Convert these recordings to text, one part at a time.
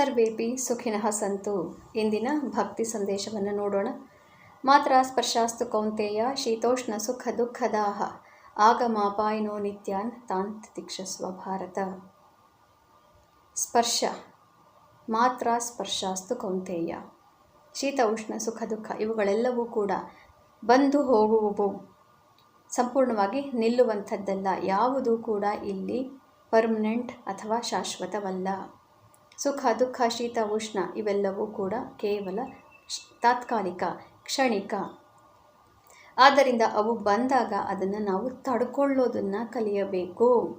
ಸರ್ವೇಪಿ ಸುಖಿನಃ ಸಂತು. ಇಂದಿನ ಭಕ್ತಿ ಸಂದೇಶವನ್ನು ನೋಡೋಣ. ಮಾತ್ರ ಸ್ಪರ್ಶಾಸ್ತು ಕೌಂತೆಯ ಶೀತೋಷ್ಣ ಸುಖ ದುಃಖದಾಹ. ಆಗಮಾಪಾಯಿನೋ ನಿತ್ಯಾನ್ ತಾಂತ್ ತಿಕ್ಷಸ್ವ ಭಾರತ. ಸ್ಪರ್ಶ. ಮಾತ್ರ ಸ್ಪರ್ಶಾಸ್ತು ಕೌಂತೆಯ. ಶೀತ, ಉಷ್ಣ, ಸುಖ, ದುಃಖ ಇವುಗಳೆಲ್ಲವೂ ಕೂಡ ಬಂದು ಹೋಗುವುವು. ಸಂಪೂರ್ಣವಾಗಿ ನಿಲ್ಲುವಂಥದ್ದಲ್ಲ. ಯಾವುದೂ ಕೂಡ ಇಲ್ಲಿ ಪರ್ಮನೆಂಟ್ ಅಥವಾ ಶಾಶ್ವತವಲ್ಲ. ಸುಖ, ದುಃಖ, ಶೀತ, ಉಷ್ಣ ಇವೆಲ್ಲವೂ ಕೂಡ ಕೇವಲ ತಾತ್ಕಾಲಿಕ, ಕ್ಷಣಿಕ. ಆದ್ದರಿಂದ ಅವು ಬಂದಾಗ ಅದನ್ನು ನಾವು ತಡ್ಕೊಳ್ಳೋದನ್ನು ಕಲಿಯಬೇಕು.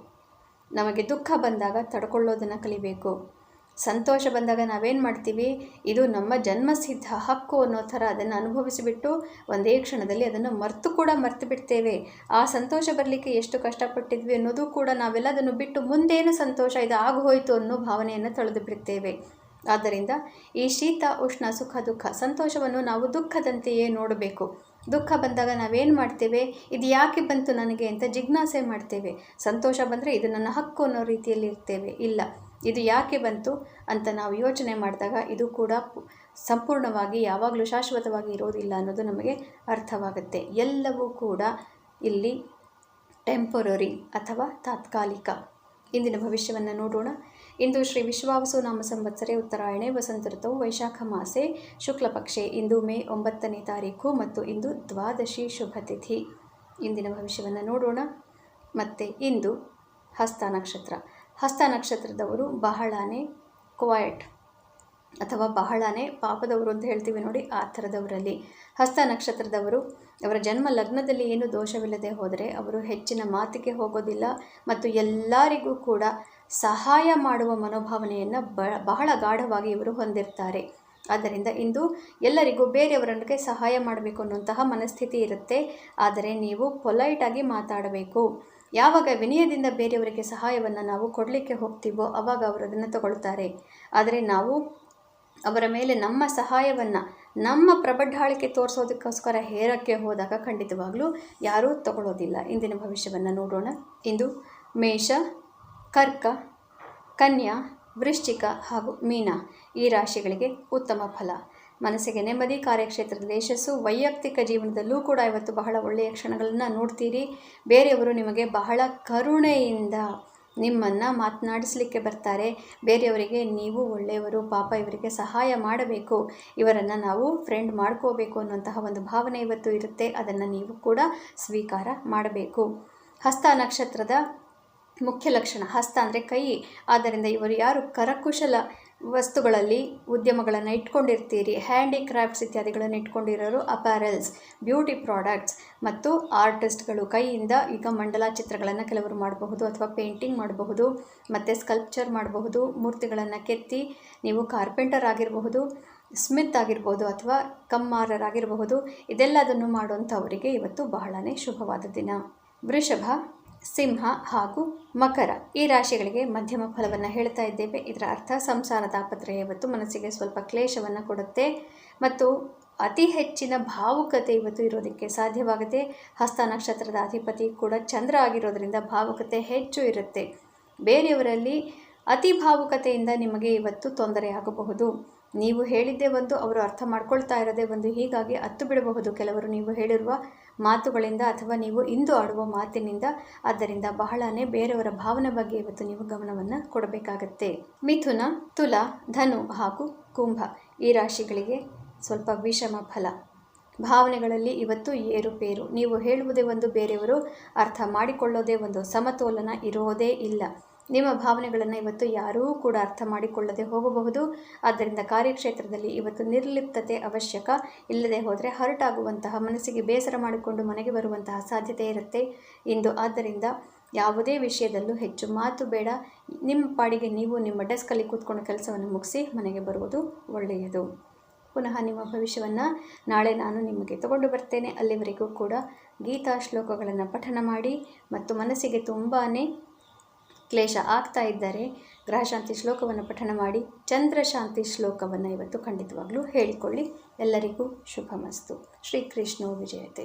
ನಮಗೆ ದುಃಖ ಬಂದಾಗ ತಡ್ಕೊಳ್ಳೋದನ್ನು ಕಲಿಬೇಕು. ಸಂತೋಷ ಬಂದಾಗ ನಾವೇನು ಮಾಡ್ತೀವಿ? ಇದು ನಮ್ಮ ಜನ್ಮಸಿದ್ಧ ಹಕ್ಕು ಅನ್ನೋ ಥರ ಅದನ್ನು ಅನುಭವಿಸಿಬಿಟ್ಟು ಒಂದೇ ಕ್ಷಣದಲ್ಲಿ ಅದನ್ನು ಮರೆತು ಕೂಡ ಮರ್ತು ಬಿಡ್ತೇವೆ. ಆ ಸಂತೋಷ ಬರಲಿಕ್ಕೆ ಎಷ್ಟು ಕಷ್ಟಪಟ್ಟಿದ್ವಿ ಅನ್ನೋದು ಕೂಡ ನಾವೆಲ್ಲ ಅದನ್ನು ಬಿಟ್ಟು ಮುಂದೇನು ಸಂತೋಷ ಇದು ಆಗೋಯಿತು ಅನ್ನೋ ಭಾವನೆಯನ್ನು ತೊಳೆದು ಬಿಡ್ತೇವೆ. ಆದ್ದರಿಂದ ಈ ಶೀತ, ಉಷ್ಣ, ಸುಖ, ದುಃಖ ಸಂತೋಷವನ್ನು ನಾವು ದುಃಖದಂತೆಯೇ ನೋಡಬೇಕು. ದುಃಖ ಬಂದಾಗ ನಾವೇನು ಮಾಡ್ತೇವೆ? ಇದು ಯಾಕೆ ಬಂತು ನನಗೆ ಅಂತ ಜಿಜ್ಞಾಸೆ ಮಾಡ್ತೇವೆ. ಸಂತೋಷ ಬಂದರೆ ಇದು ನನ್ನ ಹಕ್ಕು ಅನ್ನೋ ರೀತಿಯಲ್ಲಿ ಇರ್ತೇವೆ. ಇಲ್ಲ. ಇದು ಯಾಕೆ ಬಂತು ಅಂತ ನಾವು ಯೋಚನೆ ಮಾಡಿದಾಗ ಇದು ಕೂಡ ಸಂಪೂರ್ಣವಾಗಿ ಯಾವಾಗಲೂ ಶಾಶ್ವತವಾಗಿ ಇರೋದಿಲ್ಲ ಅನ್ನೋದು ನಮಗೆ ಅರ್ಥವಾಗುತ್ತೆ. ಎಲ್ಲವೂ ಕೂಡ ಇಲ್ಲಿ ಟೆಂಪೊರರಿ ಅಥವಾ ತಾತ್ಕಾಲಿಕ. ಇಂದಿನ ಭವಿಷ್ಯವನ್ನು ನೋಡೋಣ. ಇಂದು ಶ್ರೀ ವಿಶ್ವಾವಸು ನಾಮ ಸಂವತ್ಸರೆ ಉತ್ತರಾಯಣೆ, ವಸಂತ ಋತು ವೈಶಾಖ ಮಾಸೆ ಶುಕ್ಲಪಕ್ಷೆ ಇಂದು ಮೇ ಒಂಬತ್ತನೇ ತಾರೀಕು ಮತ್ತು ಇಂದು ದ್ವಾದಶಿ ಶುಭ ತಿಥಿ. ಇಂದಿನ ಭವಿಷ್ಯವನ್ನು ನೋಡೋಣ. ಮತ್ತು ಇಂದು ಹಸ್ತ ನಕ್ಷತ್ರ. ಹಸ್ತ ನಕ್ಷತ್ರದವರು ಬಹಳನೇ ಕ್ವಾಯಟ್ ಅಥವಾ ಬಹಳನೇ ಪಾಪದವರು ಅಂತ ಹೇಳ್ತೀವಿ ನೋಡಿ ಆ ಥರದವರಲ್ಲಿ. ಹಸ್ತ ನಕ್ಷತ್ರದವರು, ಅವರ ಜನ್ಮ ಲಗ್ನದಲ್ಲಿ ಏನು ದೋಷವಿಲ್ಲದೆ ಹೋದರೆ ಅವರು ಹೆಚ್ಚಿನ ಮಾತಿಗೆ ಹೋಗೋದಿಲ್ಲ ಮತ್ತು ಎಲ್ಲರಿಗೂ ಕೂಡ ಸಹಾಯ ಮಾಡುವ ಮನೋಭಾವನೆಯನ್ನು ಬಹಳ ಗಾಢವಾಗಿ ಇವರು ಹೊಂದಿರ್ತಾರೆ. ಆದ್ದರಿಂದ ಇಂದು ಎಲ್ಲರಿಗೂ ಬೇರೆಯವರೊಂದಿಗೆ ಸಹಾಯ ಮಾಡಬೇಕು ಅನ್ನುವಂತಹ ಮನಸ್ಥಿತಿ ಇರುತ್ತೆ. ಆದರೆ ನೀವು ಪೊಲೈಟಾಗಿ ಮಾತಾಡಬೇಕು. ಯಾವಾಗ ವಿನಯದಿಂದ ಬೇರೆಯವರಿಗೆ ಸಹಾಯವನ್ನು ನಾವು ಕೊಡಲಿಕ್ಕೆ ಹೋಗ್ತೀವೋ ಅವಾಗ ಅವರು ಅದನ್ನು ತಗೊಳ್ತಾರೆ. ಆದರೆ ನಾವು ಅವರ ಮೇಲೆ ನಮ್ಮ ಸಹಾಯವನ್ನು, ನಮ್ಮ ಪ್ರಬಡ್ಡಾಳಿಕೆ ತೋರಿಸೋದಕ್ಕೋಸ್ಕರ ಹೇರಕ್ಕೆ ಹೋದಾಗ ಖಂಡಿತವಾಗಲೂ ಯಾರೂ ತಗೊಳ್ಳೋದಿಲ್ಲ ಇಂದಿನ ಭವಿಷ್ಯವನ್ನು ನೋಡೋಣ. ಇಂದು ಮೇಷ, ಕರ್ಕ, ಕನ್ಯಾ, ವೃಶ್ಚಿಕ ಹಾಗೂ ಮೀನ ಈ ರಾಶಿಗಳಿಗೆ ಉತ್ತಮ ಫಲ. ಮನಸ್ಸಿಗೆ ನೆಮ್ಮದಿ ಕಾರ್ಯಕ್ಷೇತ್ರದಲ್ಲಿ ಯಶಸ್ಸು, ವೈಯಕ್ತಿಕ ಜೀವನದಲ್ಲೂ ಕೂಡ ಇವತ್ತು ಬಹಳ ಒಳ್ಳೆಯ ಕ್ಷಣಗಳನ್ನು ನೋಡ್ತೀರಿ. ಬೇರೆಯವರು ನಿಮಗೆ ಬಹಳ ಕರುಣೆಯಿಂದ ನಿಮ್ಮನ್ನು ಮಾತನಾಡಿಸಲಿಕ್ಕೆ ಬರ್ತಾರೆ. ಬೇರೆಯವರಿಗೆ ನೀವು ಒಳ್ಳೆಯವರು, ಪಾಪ ಇವರಿಗೆ ಸಹಾಯ ಮಾಡಬೇಕು. ಇವರನ್ನು ನಾವು ಫ್ರೆಂಡ್ ಮಾಡ್ಕೋಬೇಕು ಅನ್ನುವಂತಹ ಒಂದು ಭಾವನೆ ಇವತ್ತು ಇರುತ್ತೆ. ಅದನ್ನು ನೀವು ಕೂಡ ಸ್ವೀಕಾರ ಮಾಡಬೇಕು. ಹಸ್ತ ನಕ್ಷತ್ರದ ಮುಖ್ಯ ಲಕ್ಷಣ, ಹಸ್ತ ಅಂದರೆ ಕೈ. ಆದ್ದರಿಂದ ಇವರು ಯಾರು? ಕರಕುಶಲ. ವಸ್ತುಗಳಲ್ಲಿ ಉದ್ಯಮಗಳನ್ನು ಇಟ್ಕೊಂಡಿರ್ತೀರಿ. ಹ್ಯಾಂಡಿಕ್ರಾಫ್ಟ್ಸ್ ಇತ್ಯಾದಿಗಳನ್ನು ಇಟ್ಕೊಂಡಿರೋರು ಅಪ್ಯಾರಲ್ಸ್, ಬ್ಯೂಟಿ ಪ್ರಾಡಕ್ಟ್ಸ್ ಮತ್ತು ಆರ್ಟಿಸ್ಟ್ಗಳು ಕೈಯಿಂದ ಈಗ ಮಂಡಲ ಚಿತ್ರಗಳನ್ನು ಕೆಲವರು ಮಾಡಬಹುದು ಅಥವಾ ಪೇಂಟಿಂಗ್ ಮಾಡಬಹುದು, ಮತ್ತು ಸ್ಕಲ್ಪ್ಚರ್ ಮಾಡಬಹುದು, ಮೂರ್ತಿಗಳನ್ನು ಕೆತ್ತಿ ನೀವು ಕಾರ್ಪೆಂಟರ್ ಆಗಿರಬಹುದು, ಸ್ಮಿತ್ ಆಗಿರ್ಬೋದು ಅಥವಾ ಕಮ್ಮಾರರಾಗಿರಬಹುದು ಇದೆಲ್ಲದನ್ನು ಮಾಡುವಂಥವರಿಗೆ ಇವತ್ತು ಬಹಳನೇ ಶುಭವಾದ ದಿನ. ವೃಷಭ ಸಿಂಹ ಹಾಗೂ ಮಕರ ಈ ರಾಶಿಗಳಿಗೆ ಮಧ್ಯಮ ಫಲವನ್ನು ಹೇಳ್ತಾ ಇದ್ದೇವೆ. ಇದರ ಅರ್ಥ ಸಂಸಾರ ತಾಪತ್ರಯ ಇವತ್ತು ಮನಸ್ಸಿಗೆ ಸ್ವಲ್ಪ ಕ್ಲೇಶವನ್ನು ಕೊಡುತ್ತೆ ಮತ್ತು ಅತಿ ಹೆಚ್ಚಿನ ಭಾವುಕತೆ ಇವತ್ತು ಇರೋದಕ್ಕೆ ಸಾಧ್ಯವಾಗುತ್ತೆ. ಹಸ್ತ ನಕ್ಷತ್ರದ ಅಧಿಪತಿ ಕೂಡ ಚಂದ್ರ ಆಗಿರೋದರಿಂದ ಭಾವುಕತೆ ಹೆಚ್ಚು ಇರುತ್ತೆ. ಬೇರೆಯವರಲ್ಲಿ ಅತಿ ಭಾವುಕತೆಯಿಂದ ನಿಮಗೆ ಇವತ್ತು ತೊಂದರೆಯಾಗಬಹುದು ನೀವು ಹೇಳಿದ್ದೇ ಒಂದು, ಅವರು ಅರ್ಥ ಮಾಡ್ಕೊಳ್ತಾ ಇರೋದೇ ಒಂದು, ಹೀಗಾಗಿ ಅತ್ತು ಬಿಡಬಹುದು. ಕೆಲವರು ನೀವು ಹೇಳಿರುವ ಮಾತುಗಳಿಂದ ಅಥವಾ ನೀವು ಇಂದು ಆಡುವ ಮಾತಿನಿಂದ, ಆದ್ದರಿಂದ ಬಹಳನೇ ಬೇರೆಯವರ ಭಾವನೆ ಬಗ್ಗೆ ಇವತ್ತು ನೀವು ಗಮನವನ್ನು ಕೊಡಬೇಕಾಗತ್ತೆ. ಮಿಥುನ, ತುಲ, ಧನು ಹಾಗೂ ಕುಂಭ ಈ ರಾಶಿಗಳಿಗೆ ಸ್ವಲ್ಪ ವಿಷಮ ಫಲ. ಭಾವನೆಗಳಲ್ಲಿ ಇವತ್ತು ಏರುಪೇರು ನೀವು ಹೇಳುವುದೇ ಒಂದು ಬೇರೆಯವರು, ಅರ್ಥ ಮಾಡಿಕೊಳ್ಳೋದೇ ಒಂದು ಸಮತೋಲನ ಇರೋದೇ ಇಲ್ಲ. ನಿಮ್ಮ ಭಾವನೆಗಳನ್ನು ಇವತ್ತು ಯಾರೂ ಕೂಡ ಅರ್ಥ ಮಾಡಿಕೊಳ್ಳದೆ ಹೋಗಬಹುದು. ಆದ್ದರಿಂದ ಕಾರ್ಯಕ್ಷೇತ್ರದಲ್ಲಿ ಇವತ್ತು ನಿರ್ಲಿಪ್ತತೆ ಅವಶ್ಯಕ. ಇಲ್ಲದೆ ಹೋದರೆ ಹರ್ಟ್ ಆಗುವಂತಹ ಮನಸ್ಸಿಗೆ ಬೇಸರ ಮಾಡಿಕೊಂಡು ಮನೆಗೆ ಬರುವಂತಹ ಸಾಧ್ಯತೆ ಇರುತ್ತೆ. ಇಂದು ಆದ್ದರಿಂದ ಯಾವುದೇ ವಿಷಯದಲ್ಲೂ ಹೆಚ್ಚು ಮಾತು ಬೇಡ. ನಿಮ್ಮ ಪಾಡಿಗೆ ನೀವು ನಿಮ್ಮ ಡೆಸ್ಕಲ್ಲಿ ಕೂತ್ಕೊಂಡು ಕೆಲಸವನ್ನು ಮುಗಿಸಿ ಮನೆಗೆ ಬರುವುದು ಒಳ್ಳೆಯದು. ಪುನಃ ನಿಮ್ಮ ಭವಿಷ್ಯವನ್ನು ನಾಳೆ ನಾನು ನಿಮಗೆ ತಗೊಂಡು ಬರ್ತೇನೆ. ಅಲ್ಲಿವರೆಗೂ ಕೂಡ ಗೀತಾ ಶ್ಲೋಕಗಳನ್ನು ಪಠನ ಮಾಡಿ ಮತ್ತು ಮನಸ್ಸಿಗೆ ತುಂಬಾ ಕ್ಲೇಶ ಆಗ್ತಾ ಇದ್ದರೆ ಗ್ರಹಶಾಂತಿ ಶ್ಲೋಕವನ್ನು ಪಠಣ ಮಾಡಿ ಚಂದ್ರಶಾಂತಿ ಶ್ಲೋಕವನ್ನು ಇವತ್ತು ಖಂಡಿತವಾಗ್ಲೂ ಹೇಳಿಕೊಳ್ಳಿ. ಎಲ್ಲರಿಗೂ ಶುಭಮಸ್ತು. ಶ್ರೀಕೃಷ್ಣೋ ವಿಜಯತೆ.